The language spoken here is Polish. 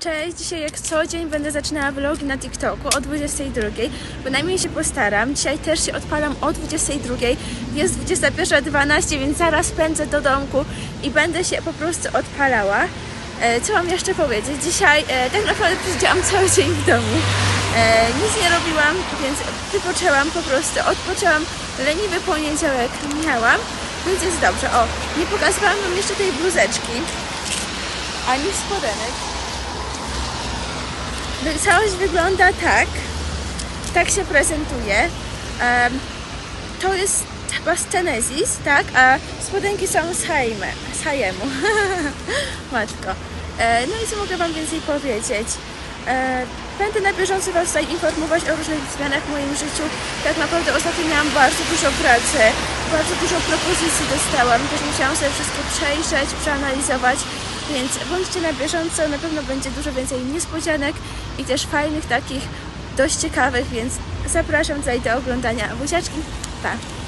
Cześć, dzisiaj jak co dzień będę zaczynała vlogi na TikToku o 22. Bynajmniej się postaram. Dzisiaj też się odpalam o 22. Jest 21.12, więc zaraz pędzę do domku i będę się po prostu odpalała. E, Co mam jeszcze powiedzieć? Dzisiaj e, tak naprawdę siedziałam cały dzień w domu. E, nic nie robiłam, więc wypoczęłam po prostu, odpoczęłam. Leniwy poniedziałek miałam, więc jest dobrze. O, nie pokazywałam wam jeszcze tej bluzeczki, ani spodenek. Całość wygląda tak. Tak się prezentuje. Em, to jest chyba z tak? A spodenki są z Haime, z Haiemu. Matko. E, no i co mogę Wam więcej powiedzieć? E, będę na bieżąco Was tutaj informować o różnych zmianach w moim życiu. Tak naprawdę ostatnio miałam bardzo dużo pracy, bardzo dużo propozycji dostałam. Też musiałam sobie wszystko przejrzeć, przeanalizować. Więc bądźcie na bieżąco, na pewno będzie dużo więcej niespodzianek i też fajnych takich, dość ciekawych, więc zapraszam tutaj do oglądania. Buziaczki, pa!